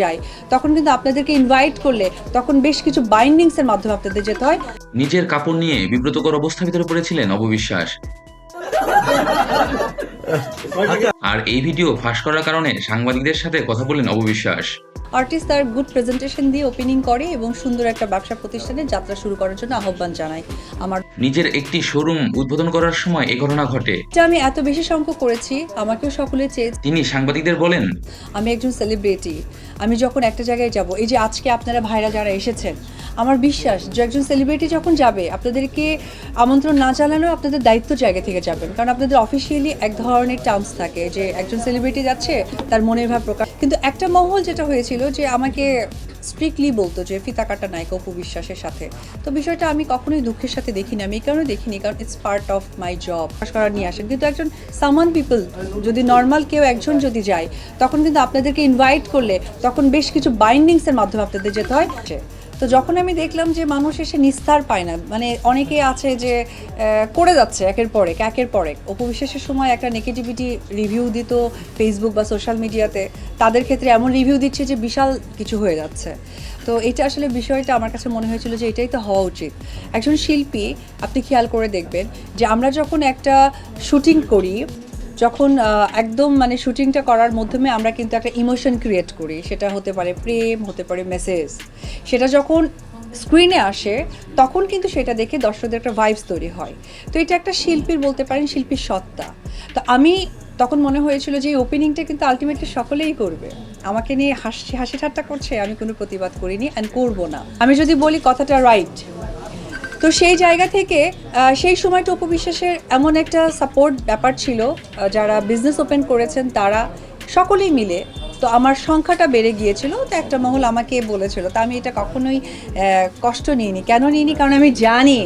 যাই তখন কিন্তু আপনাদেরকে ইনভাইট করলে তখন বেশ কিছু বাইন্ডিংস এর মাধ্যমে আপনাদের যেতে হয়। নিজের কাপড় নিয়ে বিব্রতকর অবস্থা ভিতরে পড়েছিলেন অববিশ্বাস। আর এই ভিডিও ফাঁস করার কারণে সাংবাদিকদের সাথে কথা বললেন অববিশ্বাস। আর্টিস্ট তার গুড প্রেজেন্টেশন দিয়ে ওপেনিং করে এবং সুন্দর একটা ব্যবসা প্রতিষ্ঠানে যাত্রা শুরু করার জন্য আহ্বান জানায়। আমার নিজের একটি শোরুম উদ্বোধন করার সময় এ ঘটনা ঘটে। এটা আমি এত বেশি সংখ্যক করেছি আমাকেও সকলে চেয়ে তিনি সাংবাদিকদের বলেন আমি একজন সেলিব্রিটি আমি যখন একটা জায়গায় যাব এই যে আজকে আপনারা ভাইরা যারা এসেছেন আমার বিশ্বাস যে একজন সেলিব্রিটি যখন যাবে আপনাদেরকে আমন্ত্রণ না জানালেও আপনাদের দায়িত্ব জায়গা থেকে যাবেন কারণ আপনাদের অফিসিয়ালি এক ধরনের টার্মস থাকে যে একজন সেলিব্রিটি যাচ্ছে তার মনের ভাব প্রকাশ কিন্তু একটা মহল যেটা হয়েছিল যে আমাকে স্ট্রিক্টলি বলতো যে ফিতা কাটা নায়িকা অপু বিশ্বাসের সাথে। তো বিষয়টা আমি কখনোই দুঃখের সাথে দেখিনি, আমি এই কারণে দেখিনি, কারণ it's part of my job করা নিয়ে আসেন। কিন্তু একজন সামান পিপল যদি নর্মাল কেউ একজন যদি যায়, তখন কিন্তু আপনাদেরকে ইনভাইট করলে তখন বেশ কিছু বাইন্ডিংসের মাধ্যমে আপনাদের যেতে হয়। তো যখন আমি দেখলাম যে মানুষ এসে নিস্তার পায় না মানে অনেকে আছে যে করে যাচ্ছে একের পর এক, একের পর এক। অপবিশ্বাসের সময় একটা নেগেটিভিটি রিভিউ দিত ফেসবুক বা সোশ্যাল মিডিয়াতে তাদের ক্ষেত্রে এমন রিভিউ দিচ্ছে যে বিশাল কিছু হয়ে যাচ্ছে। তো এটা আসলে বিষয়টা আমার কাছে মনে হয়েছিল যে এটাই তো হওয়া উচিত। একজন শিল্পী, আপনি খেয়াল করে দেখবেন যে আমরা যখন একটা শুটিং করি যখন একদম মানে শুটিংটা করার মাধ্যমে আমরা কিন্তু একটা ইমোশন ক্রিয়েট করি। সেটা হতে পারে প্রেম, হতে পারে মেসেজ সেটা যখন স্ক্রিনে আসে, তখন কিন্তু সেটা দেখে দর্শকদের একটা ভাইবস তৈরি হয়। তো এটা একটা শিল্পীর বলতে পারেন শিল্পীর সত্তা। তো আমি তখন মনে হয়েছিল যে ওপেনিংটা কিন্তু আলটিমেটলি সকলেই করবে। আমাকে নিয়ে হাসি হাসি ঠাট্টা করছে, আমি কোনো প্রতিবাদ করিনি অ্যান্ড করব না। আমি যদি বলি কথাটা রাইট তো সেই জায়গা থেকে সেই সময়টা উপবিশ্বাসের এমন একটা সাপোর্ট ব্যাপার ছিল যারা বিজনেস ওপেন করেছেন তারা সকলেই মিলে। তো আমার সংখ্যাটা বেড়ে গিয়েছিল, তো একটা মহল আমাকে বলেছিল। তা আমি এটা কখনোই কষ্ট নিইনি। কেন নিইনি? কারণ আমি জানি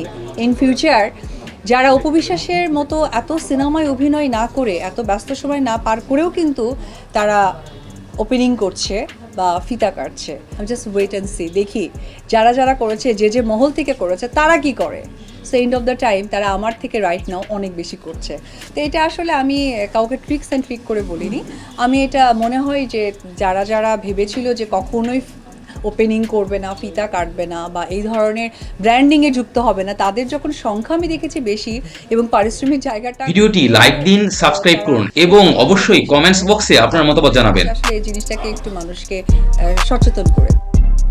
ইন ফিউচার যারা উপবিশ্বাসের মতো এত সিনেমায় অভিনয় না করে, এত ব্যস্ত সময় না পার করেও কিন্তু তারা ওপেনিং করছে বা ফিতা কাটছে। আমি জাস্ট ওয়েট অ্যান্ড সি দেখি যারা যারা করেছে, যে যে মহল থেকে করেছে, তারা কি করে? So end of the time তারা আমার থেকে রাইট নাও অনেক বেশি করছে। তো এটা আসলে আমি কাউকে ট্রিক্স অ্যান্ড ট্রিক করে বলিনি। আমি এটা মনে হয় যে যারা যারা ভেবেছিল যে কখনোই ওপেনিং করবে না ফিতা কাটবে না বা এই ধরনের ব্র্যান্ডিংয়ে যুক্ত হবে না তাদের যখন সংখ্যা আমি দেখেছি বেশি এবং পারিশ্রমিক জায়গাটা ভিডিওটি লাইক দিন সাবস্ক্রাইব করুন এবং অবশ্যই কমেন্টস বক্সে আপনার মতামত জানাবেন। আসলে এই জিনিসটাকে একটু মানুষকে সচেতন করে।